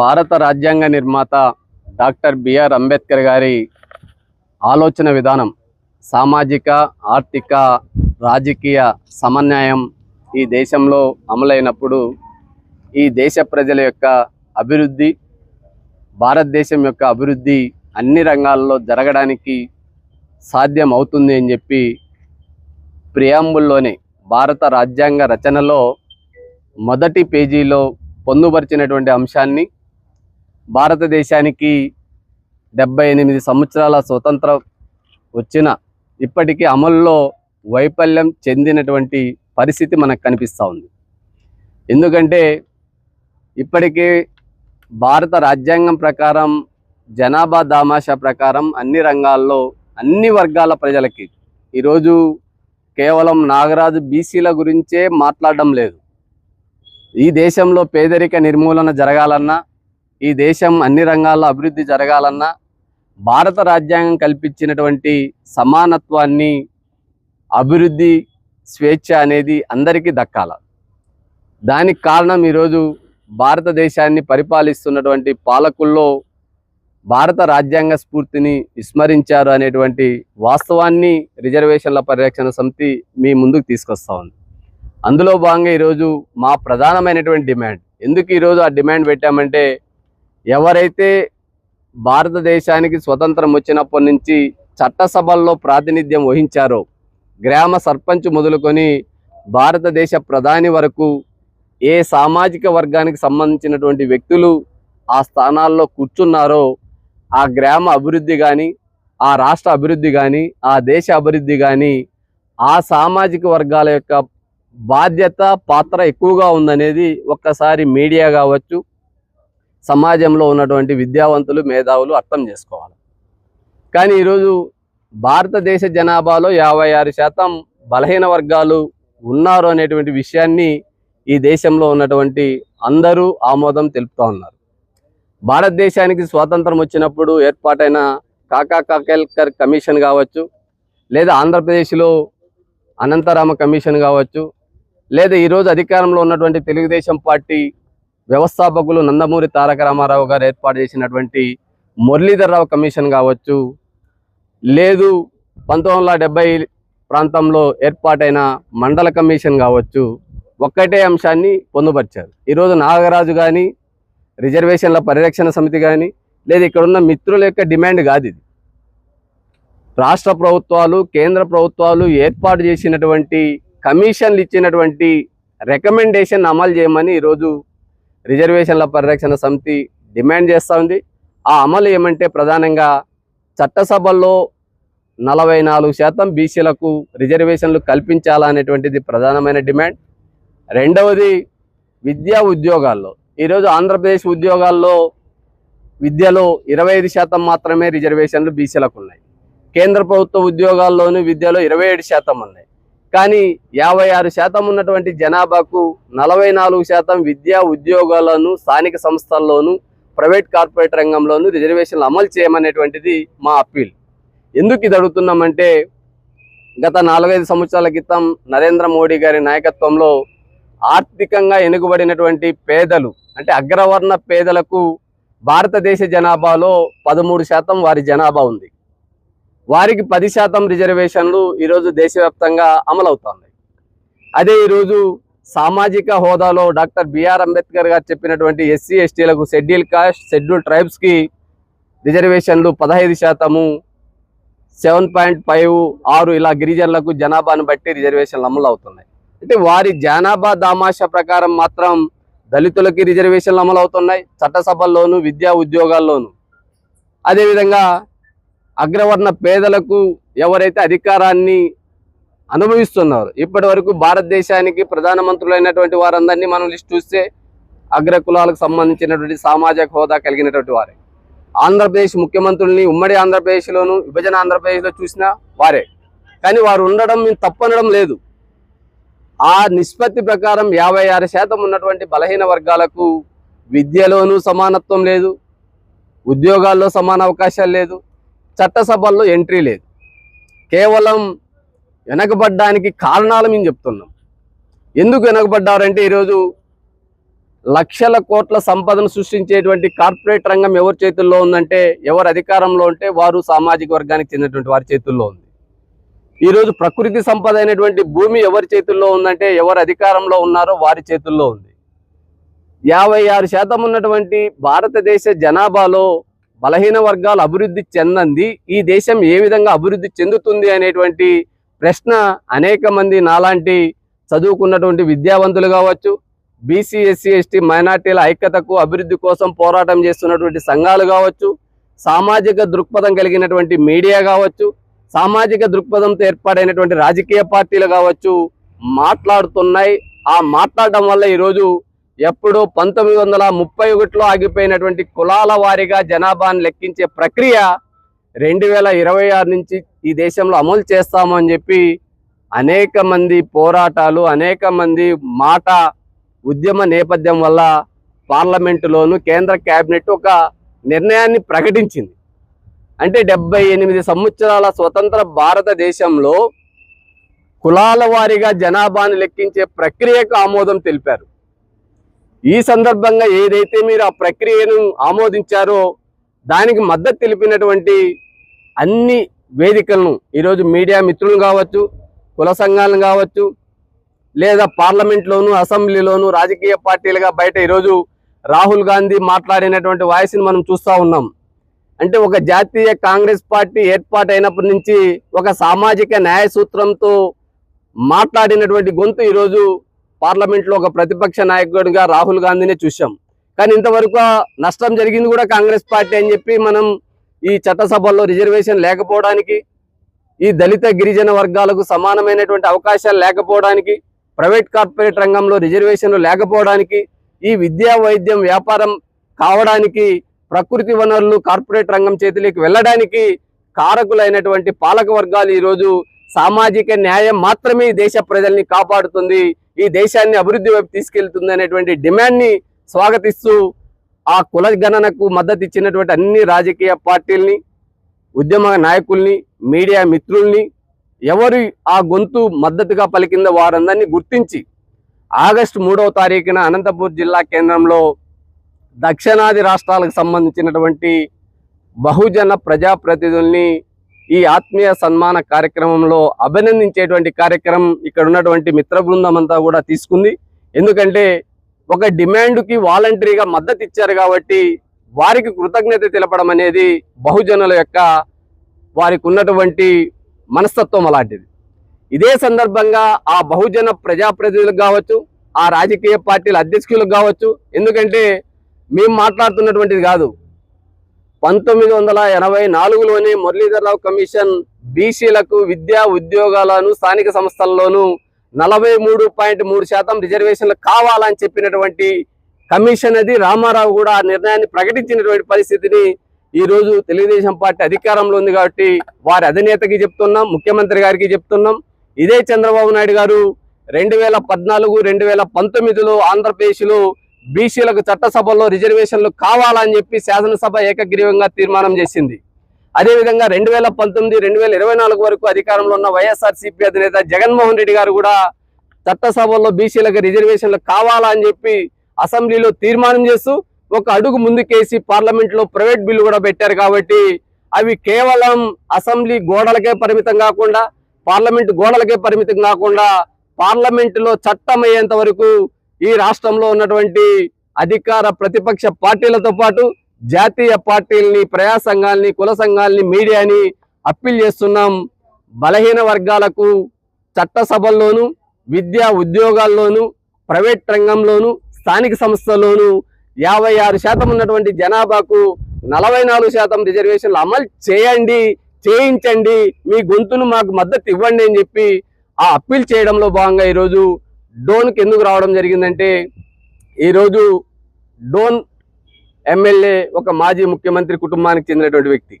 భారత రాజ్యాంగ నిర్మాత డాక్టర్ బిఆర్ అంబేద్కర్ గారి ఆలోచన విధానం సామాజిక ఆర్థిక రాజకీయ సమన్వయం ఈ దేశంలో అమలైనప్పుడు ఈ దేశ ప్రజల యొక్క అభివృద్ధి భారతదేశం యొక్క అభివృద్ధి అన్ని రంగాల్లో జరగడానికి సాధ్యం అవుతుంది అని చెప్పి ప్రియాంబుల్లోనే భారత రాజ్యాంగ రచనలో మొదటి పేజీలో పొందుపరిచినటువంటి అంశాన్ని భారతదేశానికి డెబ్బై ఎనిమిది సంవత్సరాల స్వతంత్రం వచ్చిన ఇప్పటికీ అమల్లో వైఫల్యం చెందినటువంటి పరిస్థితి మనకు కనిపిస్తూ ఉంది. ఎందుకంటే ఇప్పటికీ భారత రాజ్యాంగం ప్రకారం జనాభా దామాషా ప్రకారం అన్ని రంగాల్లో అన్ని వర్గాల ప్రజలకి ఈరోజు కేవలం నాగరాజు బీసీల గురించే మాట్లాడడం లేదు. ఈ దేశంలో పేదరిక నిర్మూలన జరగాలన్నా ఈ దేశం అన్ని రంగాల్లో అభివృద్ధి జరగాలన్నా భారత రాజ్యాంగం కల్పించినటువంటి సమానత్వాన్ని అభివృద్ధి స్వేచ్ఛ అనేది అందరికీ దక్కాల. దానికి కారణం ఈరోజు భారతదేశాన్ని పరిపాలిస్తున్నటువంటి పాలకుల్లో భారత రాజ్యాంగ స్ఫూర్తిని విస్మరించారు అనేటువంటి వాస్తవాన్ని రిజర్వేషన్ల పరిరక్షణ సమితి మీ ముందుకు తీసుకొస్తా ఉంది. అందులో భాగంగా ఈరోజు మా ప్రధానమైనటువంటి డిమాండ్. ఎందుకు ఈరోజు ఆ డిమాండ్ పెట్టామంటే ఎవరైతే భారతదేశానికి స్వతంత్రం వచ్చినప్పటి నుంచి చట్టసభల్లో ప్రాతినిధ్యం వహించారో గ్రామ సర్పంచ్ మొదలుకొని భారతదేశ ప్రధాని వరకు ఏ సామాజిక వర్గానికి సంబంధించినటువంటి వ్యక్తులు ఆ స్థానాల్లో కూర్చున్నారో ఆ గ్రామ అభివృద్ధి కానీ ఆ రాష్ట్ర అభివృద్ధి కానీ ఆ దేశ అభివృద్ధి కానీ ఆ సామాజిక వర్గాల యొక్క బాధ్యత పాత్ర ఎక్కువగా ఉందనేది ఒక్కసారి మీడియా కావచ్చు సమాజంలో ఉన్నటువంటి విద్యావంతులు మేధావులు అర్థం చేసుకోవాలి. కానీ ఈరోజు భారతదేశ జనాభాలో యాభై ఆరు శాతం బలహీన వర్గాలు ఉన్నారు అనేటువంటి విషయాన్ని ఈ దేశంలో ఉన్నటువంటి అందరూ ఆమోదం తెలుపుతూ ఉన్నారు. భారతదేశానికి స్వాతంత్రం వచ్చినప్పుడు ఏర్పాటైన కాకా కాకేల్కర్ కమిషన్ కావచ్చు లేదా ఆంధ్రప్రదేశ్లో అనంతరామ కమిషన్ కావచ్చు లేదా ఈరోజు అధికారంలో ఉన్నటువంటి తెలుగుదేశం పార్టీ వ్యవస్థాపకులు నందమూరి తారక రామారావు గారు ఏర్పాటు చేసినటువంటి మురళీధర్రావు కమిషన్ కావచ్చు లేదు పంతొమ్మిది వందల ప్రాంతంలో ఏర్పాటైన మండల కమిషన్ కావచ్చు ఒక్కటే అంశాన్ని పొందుపరిచారు. ఈరోజు నాగరాజు కానీ రిజర్వేషన్ల పరిరక్షణ సమితి కానీ లేదు ఇక్కడున్న మిత్రుల యొక్క డిమాండ్ కాదు ఇది. రాష్ట్ర ప్రభుత్వాలు కేంద్ర ప్రభుత్వాలు ఏర్పాటు చేసినటువంటి కమిషన్లు ఇచ్చినటువంటి రికమెండేషన్ అమలు చేయమని ఈరోజు రిజర్వేషన్ల పరిరక్షణ సమితి డిమాండ్ చేస్తూ ఉంది. ఆ అమలు ఏమంటే ప్రధానంగా చట్టసభల్లో నలభై నాలుగు శాతం బీసీలకు రిజర్వేషన్లు కల్పించాలనేటువంటిది ప్రధానమైన డిమాండ్. రెండవది విద్యా ఉద్యోగాల్లో. ఈరోజు ఆంధ్రప్రదేశ్ ఉద్యోగాల్లో విద్యలో ఇరవై ఐదు శాతం మాత్రమే రిజర్వేషన్లు బీసీలకు ఉన్నాయి. కేంద్ర ప్రభుత్వ ఉద్యోగాల్లోనూ విద్యలో ఇరవై ఏడు శాతం ఉన్నాయి. కానీ యాభై ఆరు శాతం ఉన్నటువంటి జనాభాకు నలభై నాలుగు శాతం విద్యా ఉద్యోగాలను స్థానిక సంస్థల్లోనూ ప్రైవేట్ కార్పొరేట్ రంగంలోనూ రిజర్వేషన్లు అమలు చేయమనేటువంటిది మా అప్పీల్. ఎందుకు ఇది అడుగుతున్నామంటే గత నాలుగైదు సంవత్సరాల క్రితం నరేంద్ర మోడీ గారి నాయకత్వంలో ఆర్థికంగా వెనుకబడినటువంటి పేదలు అంటే అగ్రవర్ణ పేదలకు భారతదేశ జనాభాలో పదమూడు శాతం వారి జనాభా ఉంది. వారికి పది శాతం రిజర్వేషన్లు ఈరోజు దేశవ్యాప్తంగా అమలవుతున్నాయి అదే ఈరోజు సామాజిక హోదాలో డాక్టర్ బిఆర్ అంబేద్కర్ గారు చెప్పినటువంటి ఎస్సీ ఎస్టీలకు షెడ్యూల్ కాస్ట్ షెడ్యూల్ ట్రైబ్స్కి రిజర్వేషన్లు పదహైదు శాతము సెవెన్ పాయింట్ ఫైవ్ ఆరు ఇలా గిరిజనులకు జనాభాను బట్టి రిజర్వేషన్లు అమలు అవుతున్నాయి అంటే వారి జనాభా దామాష ప్రకారం మాత్రం దళితులకి రిజర్వేషన్లు అమలు అవుతున్నాయి చట్టసభల్లోను విద్యా ఉద్యోగాల్లోనూ. అదేవిధంగా అగ్రవర్ణ పేదలకు ఎవరైతే అధికారాన్ని అనుభవిస్తున్నారు ఇప్పటి వరకు భారతదేశానికి ప్రధానమంత్రులైనటువంటి వారందరినీ మనం లిస్ట్ చూస్తే అగ్ర కులాలకు సంబంధించినటువంటి సామాజిక హోదా కలిగినటువంటి వారే. ఆంధ్రప్రదేశ్ ముఖ్యమంత్రుల్ని ఉమ్మడి ఆంధ్రప్రదేశ్లోను విభజన ఆంధ్రప్రదేశ్లో చూసినా వారే. కానీ వారు ఉండడం మేము తప్పనడం లేదు. ఆ నిష్పత్తి ప్రకారం యాభై ఆరు శాతం ఉన్నటువంటి బలహీన వర్గాలకు విద్యలోనూ సమానత్వం లేదు ఉద్యోగాల్లో సమాన అవకాశాలు లేదు. చట్టసభల్లో ఎంట్రీ లేదు. కేవలం వెనకబడ్డానికి కారణాలు మేము చెప్తున్నాం. ఎందుకు వెనకబడ్డారంటే ఈరోజు లక్షల కోట్ల సంపదను సృష్టించేటువంటి కార్పొరేట్ రంగం ఎవరి చేతుల్లో ఉందంటే ఎవరు అధికారంలో ఉంటే వారు సామాజిక వర్గానికి చెందినటువంటి వారి చేతుల్లో ఉంది. ఈరోజు ప్రకృతి సంపద అయినటువంటి భూమి ఎవరి చేతుల్లో ఉందంటే ఎవరు అధికారంలో ఉన్నారో వారి చేతుల్లో ఉంది. యాభై ఆరు శాతం ఉన్నటువంటి భారతదేశ జనాభాలో బలహీన వర్గాలు అభివృద్ధి చెందంది. ఈ దేశం ఏ విధంగా అభివృద్ధి చెందుతుంది అనేటువంటి ప్రశ్న అనేక మంది నాలాంటి చదువుకున్నటువంటి విద్యావంతులు కావచ్చు బీసీ ఎస్సీ ఎస్టీ మైనార్టీల ఐక్యతకు అభివృద్ధి కోసం పోరాటం చేస్తున్నటువంటి సంఘాలు కావచ్చు సామాజిక దృక్పథం కలిగినటువంటి మీడియా కావచ్చు సామాజిక దృక్పథంతో ఏర్పాటైనటువంటి రాజకీయ పార్టీలు కావచ్చు మాట్లాడుతున్నాయి. ఆ మాట్లాడటం వల్ల ఈరోజు ఎప్పుడో పంతొమ్మిది వందల ముప్పై ఒకటిలో ఆగిపోయినటువంటి కులాల వారీగా జనాభాను లెక్కించే ప్రక్రియ రెండు వేల ఇరవై ఆరు నుంచి ఈ దేశంలో అమలు చేస్తామని చెప్పి అనేక మంది పోరాటాలు అనేక మంది మాట ఉద్యమ నేపథ్యం వల్ల పార్లమెంటులోను కేంద్ర కేబినెట్ ఒక నిర్ణయాన్ని ప్రకటించింది. అంటే డెబ్బై ఎనిమిది సంవత్సరాల స్వతంత్ర భారతదేశంలో కులాల వారీగా జనాభాను లెక్కించే ప్రక్రియకు ఆమోదం తెలిపారు. ఈ సందర్భంగా ఏదైతే మీరు ఆ ప్రక్రియను ఆమోదించారో దానికి మద్దతు తెలిపినటువంటి అన్ని వేదికలను ఈరోజు మీడియా మిత్రులు కావచ్చు కుల సంఘాలను కావచ్చు లేదా పార్లమెంట్లోను అసెంబ్లీలోను రాజకీయ పార్టీలుగా బయట ఈరోజు రాహుల్ గాంధీ మాట్లాడినటువంటి వాయిస్ని మనం చూస్తూ ఉన్నాం. అంటే ఒక జాతీయ కాంగ్రెస్ పార్టీ ఏర్పాటు అయినప్పటి నుంచి ఒక సామాజిక న్యాయ సూత్రంతో మాట్లాడినటువంటి గొంతు ఈరోజు పార్లమెంట్లో ఒక ప్రతిపక్ష నాయకుడిగా రాహుల్ గాంధీనే చూసాం కానీ ఇంతవరకు నష్టం జరిగింది కూడా కాంగ్రెస్ పార్టీ అని చెప్పి మనం ఈ చట్టసభల్లో రిజర్వేషన్ లేకపోవడానికి ఈ దళిత గిరిజన వర్గాలకు సమానమైనటువంటి అవకాశాలు లేకపోవడానికి ప్రైవేట్ కార్పొరేట్ రంగంలో రిజర్వేషన్లు లేకపోవడానికి ఈ విద్యా వైద్యం వ్యాపారం కావడానికి ప్రకృతి వనరులు కార్పొరేట్ రంగం చేతిలోకి వెళ్ళడానికి కారకులైనటువంటి పాలక వర్గాలు ఈరోజు సామాజిక న్యాయం మాత్రమే దేశ ప్రజల్ని కాపాడుతుంది. ఈ దేశాన్ని అభివృద్ధి వైపు తీసుకెళ్తుంది అనేటువంటి డిమాండ్ని స్వాగతిస్తూ ఆ కుల గణనకు మద్దతు ఇచ్చినటువంటి అన్ని రాజకీయ పార్టీల్ని ఉద్యమ నాయకుల్ని మీడియా మిత్రుల్ని ఎవరు ఆ గొంతు మద్దతుగా పలికింద వారందరినీ గుర్తించి ఆగస్టు మూడవ తారీఖున అనంతపూర్ జిల్లా కేంద్రంలో దక్షిణాది రాష్ట్రాలకు సంబంధించినటువంటి బహుజన ప్రజాప్రతినిధుల్ని ఈ ఆత్మీయ సన్మాన కార్యక్రమంలో అభినందించేటువంటి కార్యక్రమం ఇక్కడ ఉన్నటువంటి మిత్ర బృందం అంతా కూడా తీసుకుంది. ఎందుకంటే ఒక డిమాండ్కి వాలంటరీగా మద్దతు ఇచ్చారు కాబట్టి వారికి కృతజ్ఞత తెలపడం అనేది బహుజనుల యొక్క వారికి ఉన్నటువంటి మనస్తత్వం అలాంటిది. ఇదే సందర్భంగా ఆ బహుజన ప్రజాప్రతినిధులకు కావచ్చు ఆ రాజకీయ పార్టీల అధ్యక్షులకు కావచ్చు ఎందుకంటే మేము మాట్లాడుతున్నటువంటిది కాదు. పంతొమ్మిది వందల ఎనభై నాలుగులోనే మురళీధరరావు కమిషన్ బీసీలకు విద్యా ఉద్యోగాలను స్థానిక సంస్థల్లోనూ నలభై మూడు పాయింట్ మూడు శాతం రిజర్వేషన్లు కావాలని చెప్పినటువంటి కమిషన్ అది రామారావు కూడా ఆ నిర్ణయాన్ని ప్రకటించినటువంటి పరిస్థితిని ఈ రోజు తెలుగుదేశం పార్టీ అధికారంలో ఉంది కాబట్టి వారి అధినేతకి చెప్తున్నాం ముఖ్యమంత్రి గారికి చెప్తున్నాం. ఇదే చంద్రబాబు నాయుడు గారు రెండు వేల పద్నాలుగు రెండు వేల పంతొమ్మిదిలో ఆంధ్రప్రదేశ్లో బీసీలకు చట్టసభలో రిజర్వేషన్లు కావాలని చెప్పి శాసనసభ ఏకగ్రీవంగా తీర్మానం చేసింది. అదేవిధంగా రెండు వేల పంతొమ్మిది రెండు వేల ఇరవై నాలుగు వరకు అధికారంలో ఉన్న వైఎస్ఆర్సీపీ అధినేత జగన్మోహన్ రెడ్డి గారు కూడా చట్టసభల్లో బీసీలకు రిజర్వేషన్లు కావాలని చెప్పి అసెంబ్లీలో తీర్మానం చేస్తూ ఒక అడుగు ముందుకేసి పార్లమెంట్లో ప్రైవేట్ బిల్లు కూడా పెట్టారు కాబట్టి అవి కేవలం అసెంబ్లీ గోడలకే పరిమితం కాకుండా పార్లమెంట్ గోడలకే పరిమితం కాకుండా పార్లమెంటులో చట్టం అయ్యేంత వరకు ఈ రాష్ట్రంలో ఉన్నటువంటి అధికార ప్రతిపక్ష పార్టీలతో పాటు జాతీయ పార్టీల్ని ప్రజా సంఘాలని కుల సంఘాలని మీడియాని అప్పీల్ చేస్తున్నాం. బలహీన వర్గాలకు చట్టసభల్లోనూ విద్యా ఉద్యోగాల్లోనూ ప్రైవేట్ రంగంలోనూ స్థానిక సంస్థల్లోనూ యాభై ఆరు శాతం ఉన్నటువంటి జనాభాకు నలభై నాలుగు శాతం రిజర్వేషన్లు అమలు చేయండి చేయించండి. మీ గొంతును మాకు మద్దతు ఇవ్వండి అని చెప్పి ఆ అప్పీల్ చేయడంలో భాగంగా ఈరోజు డోన్కి ఎందుకు రావడం జరిగిందంటే ఈరోజు డోన్ ఎమ్మెల్యే ఒక మాజీ ముఖ్యమంత్రి కుటుంబానికి చెందినటువంటి వ్యక్తి.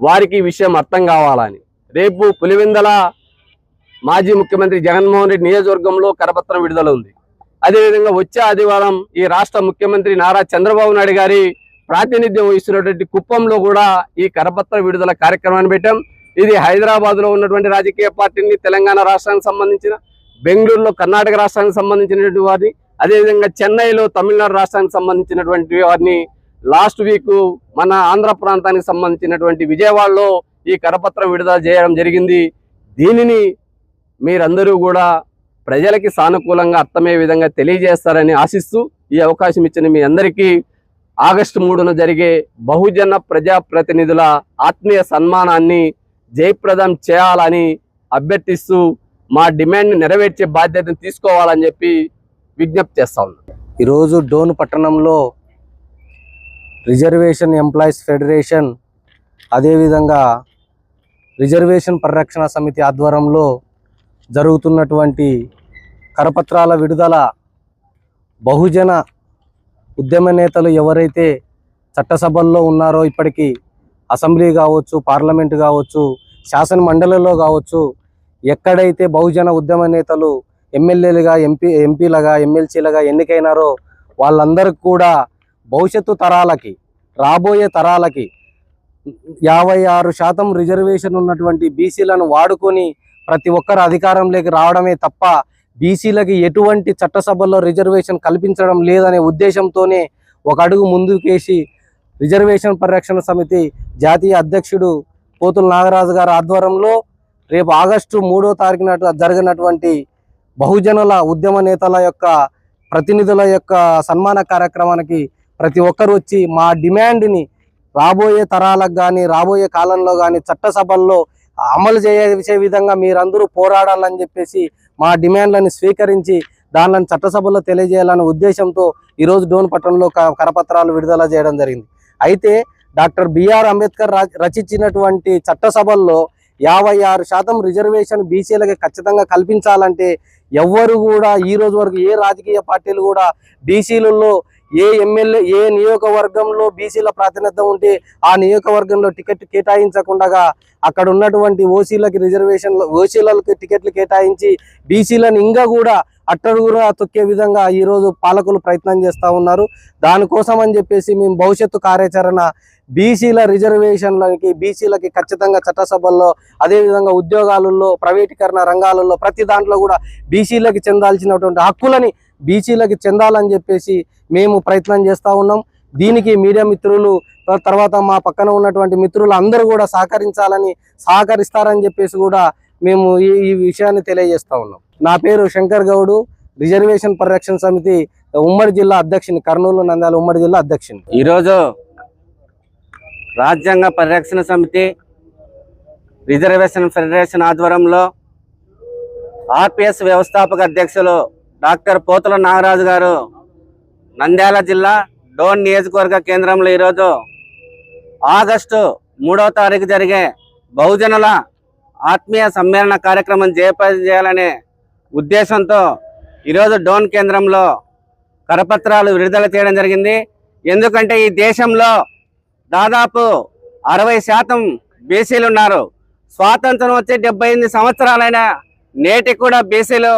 వారికి విషయం అర్థం కావాలని. రేపు పులివెందల మాజీ ముఖ్యమంత్రి జగన్మోహన్ రెడ్డి నియోజకవర్గంలో కరపత్రం విడుదల ఉంది. అదేవిధంగా వచ్చే ఆదివారం ఈ రాష్ట్ర ముఖ్యమంత్రి నారా చంద్రబాబు నాయుడు గారి ప్రాతినిధ్యం వహిస్తున్నటువంటి కుప్పంలో కూడా ఈ కరపత్ర విడుదల కార్యక్రమాన్ని పెట్టాం. ఇది హైదరాబాద్లో ఉన్నటువంటి రాజకీయ పార్టీని తెలంగాణ రాష్ట్రానికి సంబంధించిన బెంగళూరులో కర్ణాటక రాష్ట్రానికి సంబంధించినటువంటి వారిని అదేవిధంగా చెన్నైలో తమిళనాడు రాష్ట్రానికి సంబంధించినటువంటి వారిని లాస్ట్ వీక్ మన ఆంధ్ర ప్రాంతానికి సంబంధించినటువంటి విజయవాడలో ఈ కరపత్రం విడుదల చేయడం జరిగింది. దీనిని మీరందరూ కూడా ప్రజలకి సానుకూలంగా అర్థమయ్యే విధంగా తెలియజేస్తారని ఆశిస్తూ ఈ అవకాశం ఇచ్చిన మీ అందరికీ ఆగస్టు మూడున జరిగే బహుజన ప్రజాప్రతినిధుల ఆత్మీయ సన్మానాన్ని జయప్రదం చేయాలని అభ్యర్థిస్తూ మా డిమాండ్ నెరవేర్చే బాధ్యతను తీసుకోవాలని చెప్పి విజ్ఞప్తి చేస్తా ఉన్నాం. ఈరోజు డోన్ పట్టణంలో రిజర్వేషన్ ఎంప్లాయీస్ ఫెడరేషన్ అదేవిధంగా రిజర్వేషన్ పరిరక్షణ సమితి ఆధ్వర్యంలో జరుగుతున్నటువంటి కరపత్రాల విడుదల బహుజన ఉద్యమ నేతలు ఎవరైతే చట్టసభల్లో ఉన్నారో ఇప్పటికీ అసెంబ్లీ కావచ్చు పార్లమెంట్ కావచ్చు శాసన మండలిలో కావచ్చు ఎక్కడైతే బహుజన ఉద్యమ నేతలు ఎమ్మెల్యేలుగా ఎంపీ ఎంపీలుగా ఎమ్మెల్సీలుగా ఎన్నికైనారో వాళ్ళందరికీ కూడా భవిష్యత్తు తరాలకి రాబోయే తరాలకి యాభై ఆరు శాతం రిజర్వేషన్ ఉన్నటువంటి బీసీలను వాడుకొని ప్రతి ఒక్కరు అధికారంలోకి రావడమే తప్ప బీసీలకి ఎటువంటి చట్టసభల్లో రిజర్వేషన్ కల్పించడం లేదనే ఉద్దేశంతోనే ఒక అడుగు ముందుకేసి రిజర్వేషన్ పరిరక్షణ సమితి జాతీయ అధ్యక్షుడు పోతుల నాగరాజు గారి ఆధ్వర్యంలో రేపు ఆగస్టు మూడో తారీఖున జరిగినటువంటి బహుజనుల ఉద్యమ నేతల యొక్క ప్రతినిధుల యొక్క సన్మాన కార్యక్రమానికి ప్రతి ఒక్కరు వచ్చి మా డిమాండ్ని రాబోయే తరాలకు కానీ రాబోయే కాలంలో కానీ చట్టసభల్లో అమలు చేసే విధంగా మీరందరూ పోరాడాలని చెప్పేసి మా డిమాండ్లను స్వీకరించి దానిని చట్టసభలో తెలియజేయాలనే ఉద్దేశంతో ఈరోజు డోన్ పట్టణంలో క- కరపత్రాలు విడుదల చేయడం జరిగింది. అయితే డాక్టర్ బిఆర్ అంబేద్కర్ రా- రచించినటువంటి చట్టసభల్లో యాభై ఆరు శాతం రిజర్వేషన్ బీసీలకి ఖచ్చితంగా కల్పించాలంటే ఎవ్వరు కూడా ఈ రోజు వరకు ఏ రాజకీయ పార్టీలు కూడా బీసీలలో ఏ ఎమ్మెల్యే ఏ నియోజకవర్గంలో బీసీల ప్రాతినిధ్యం ఉంటే ఆ నియోజకవర్గంలో టికెట్ కేటాయించకుండా అక్కడ ఉన్నటువంటి ఓసీలకి రిజర్వేషన్ ఓసీలకి టికెట్లు కేటాయించి బీసీలను ఇంకా కూడా అట్టడుగురా తొక్కే విధంగా ఈరోజు పాలకులు ప్రయత్నం చేస్తూ ఉన్నారు. దానికోసం అని చెప్పేసి మేము భవిష్యత్తు కార్యాచరణ బీసీల రిజర్వేషన్లకి బీసీలకి ఖచ్చితంగా చట్టసభల్లో అదేవిధంగా ఉద్యోగాలలో ప్రైవేటీకరణ రంగాలలో ప్రతి దాంట్లో కూడా బీసీలకి చెందాల్సినటువంటి హక్కులని బీసీలకి చెందాలని చెప్పేసి మేము ప్రయత్నం చేస్తూ ఉన్నాం. దీనికి మీడియా మిత్రులు తర్వాత మా పక్కన ఉన్నటువంటి మిత్రులు అందరూ కూడా సహకరించాలని సహకరిస్తారని చెప్పేసి కూడా మేము ఈ ఈ విషయాన్ని తెలియజేస్తూ ఉన్నాం. నా పేరు శంకర్ గౌడు రిజర్వేషన్ పరిరక్షణ సమితి ఉమ్మడి జిల్లా అధ్యక్షుని కర్నూలు నంద్యాల ఉమ్మడి జిల్లా అధ్యక్షుని. ఈరోజు రాజ్యాంగ పరిరక్షణ సమితి రిజర్వేషన్ ఫెడరేషన్ ఆధ్వర్యంలో ఆర్పిఎస్ వ్యవస్థాపక అధ్యక్షులు డాక్టర్ పోతుల నాగరాజు గారు నంద్యాల జిల్లా డోన్ నియోజకవర్గ కేంద్రంలో ఈరోజు ఆగస్టు మూడవ తారీఖు జరిగే బహుజనుల ఆత్మీయ సమ్మేళన కార్యక్రమం జయప్రదం ఉద్దేశంతో ఈరోజు డోన్ కేంద్రంలో కరపత్రాలు విడుదల చేయడం జరిగింది. ఎందుకంటే ఈ దేశంలో దాదాపు అరవై శాతం బీసీలు ఉన్నారు. స్వాతంత్రం వచ్చి డెబ్బై ఎనిమిది సంవత్సరాలైన నేటికి కూడా బీసీలు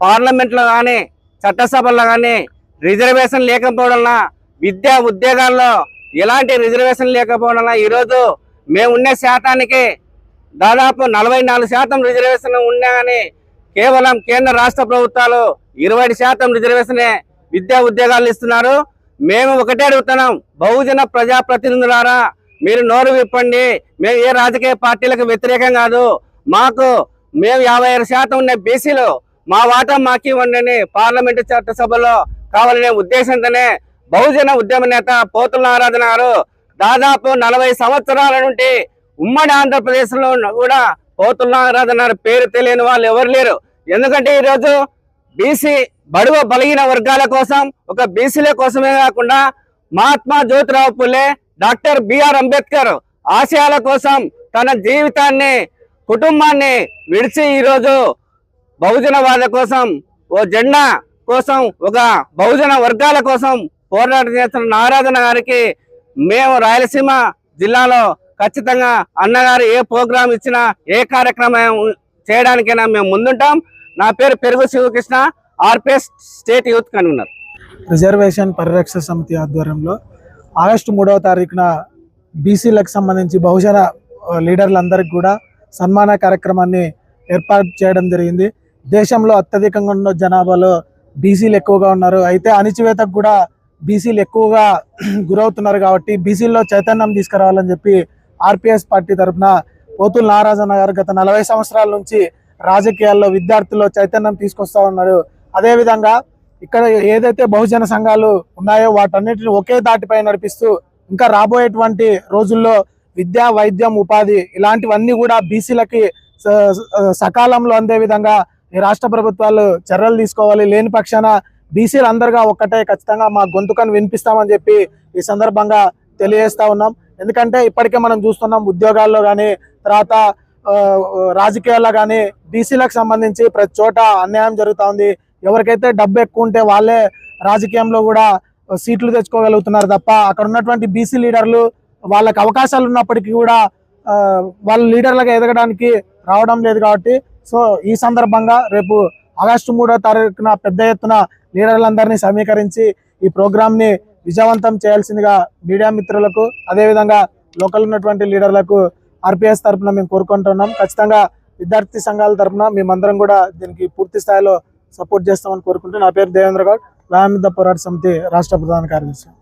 పార్లమెంట్లో కానీ చట్టసభల్లో కానీ రిజర్వేషన్ లేకపోవడం వలన విద్యా ఉద్యోగాల్లో ఎలాంటి రిజర్వేషన్ లేకపోవడం వలన ఈరోజు మేము ఉండే శాతానికి దాదాపు నలభై నాలుగు శాతం రిజర్వేషన్ ఉన్నా కానీ కేవలం కేంద్ర రాష్ట్ర ప్రభుత్వాలు ఇరవై శాతం రిజర్వేషనే విద్యా ఉద్యోగాలు ఇస్తున్నారు. మేము ఒకటే అడుగుతున్నాం బహుజన ప్రజాప్రతినిధులారా మీరు నోరు విప్పండి. మేము ఏ రాజకీయ పార్టీలకు వ్యతిరేకం కాదు. మాకు మేము యాభై ఆరు శాతం ఉన్న బీసీలు మా వాటా మాకి ఇవ్వండి పార్లమెంటు చట్టసభలో కావాలనే ఉద్దేశంతోనే బహుజన ఉద్యమ నేత పోతుల ఆరాధన గారు దాదాపు నలభై సంవత్సరాల నుండి ఉమ్మడి ఆంధ్రప్రదేశ్లో కూడా పోతున్న ఆరాధన పేరు తెలియని వాళ్ళు ఎవరు లేరు. ఎందుకంటే ఈరోజు బీసీ బడువ బలహీన వర్గాల కోసం ఒక బీసీల కోసమే కాకుండా మహాత్మా జ్యోతిరావు పులే డాక్టర్ బిఆర్ అంబేద్కర్ ఆశయాల కోసం తన జీవితాన్ని కుటుంబాన్ని విడిచి ఈరోజు బహుజనవాద కోసం ఓ జెండా కోసం ఒక బహుజన వర్గాల కోసం పోరాటం చేస్తున్న నారాధన గారికి మేము రాయలసీమ జిల్లాలో ఖచ్చితంగా అన్నగారు ఏ ప్రోగ్రాం ఇచ్చినా ఏ కార్యక్రమం చేయడానికైనా మేము ముందుంటాం. నా పేరు Perugu Sivakrishna RPS state youth convener. Reservation పరిరక్షణ సమితి ఆధ్వర్యంలో ఆగస్టు మూడవ తారీఖున బీసీలకు సంబంధించి బహుజన లీడర్లందరికీ కూడా సన్మాన కార్యక్రమాన్ని ఏర్పాటు చేయడం జరిగింది. దేశంలో అత్యధికంగా ఉన్న జనాభాలో బీసీలు ఎక్కువగా ఉన్నారు. అయితే అణిచివేతకు కూడా బీసీలు ఎక్కువగా గురవుతున్నారు కాబట్టి బీసీల్లో చైతన్యం తీసుకురావాలని చెప్పి ఆర్పిఎస్ పార్టీ తరఫున పోతుల నారాజన్న గారు గత నలభై సంవత్సరాల నుంచి రాజకీయాల్లో విద్యార్థుల్లో చైతన్యం తీసుకొస్తా ఉన్నారు. అదేవిధంగా ఇక్కడ ఏదైతే బహుజన సంఘాలు ఉన్నాయో వాటన్నిటిని ఒకే దాటిపై నడిపిస్తూ ఇంకా రాబోయేటువంటి రోజుల్లో విద్య వైద్యం ఉపాధి ఇలాంటివన్నీ కూడా బీసీలకి సకాలంలో అందే విధంగా ఈ రాష్ట్ర ప్రభుత్వాలు చర్యలు తీసుకోవాలి. లేని పక్షాన బీసీలు అందరుగా ఒక్కటే ఖచ్చితంగా మా గొంతుకను వినిపిస్తామని చెప్పి ఈ సందర్భంగా తెలియజేస్తా ఉన్నాం. ఎందుకంటే ఇప్పటికే మనం చూస్తున్నాం ఉద్యోగాల్లో కానీ తర్వాత రాజకీయాల్లో కానీ బీసీలకు సంబంధించి ప్రతి చోట అన్యాయం జరుగుతూ ఉంది ఎవరికైతే డబ్బు ఎక్కువ ఉంటే వాళ్ళే రాజకీయంలో కూడా సీట్లు తెచ్చుకోగలుగుతున్నారు తప్ప అక్కడ ఉన్నటువంటి బీసీ లీడర్లు వాళ్ళకి అవకాశాలు ఉన్నప్పటికీ కూడా వాళ్ళ లీడర్లుగా ఎదగడానికి రావడం లేదు కాబట్టి సో ఈ సందర్భంగా రేపు ఆగస్టు మూడో తారీఖున పెద్ద ఎత్తున లీడర్లందరినీ సమీకరించి ఈ ప్రోగ్రామ్ని విజయవంతం చేయాల్సిందిగా మీడియా మిత్రులకు అదేవిధంగా లోకల్ ఉన్నటువంటి లీడర్లకు ఆర్పిఎస్ తరఫున మేము కోరుకుంటున్నాం. ఖచ్చితంగా విద్యార్థి సంఘాల తరఫున మేమందరం కూడా దీనికి పూర్తి స్థాయిలో సపోర్ట్ చేస్తామని కోరుకుంటూ నా పేరు దేవేంద్ర గౌడ్. వ్యాయామిద్ద పోరాట సమితి రాష్ట్ర ప్రధాన కార్యదర్శి.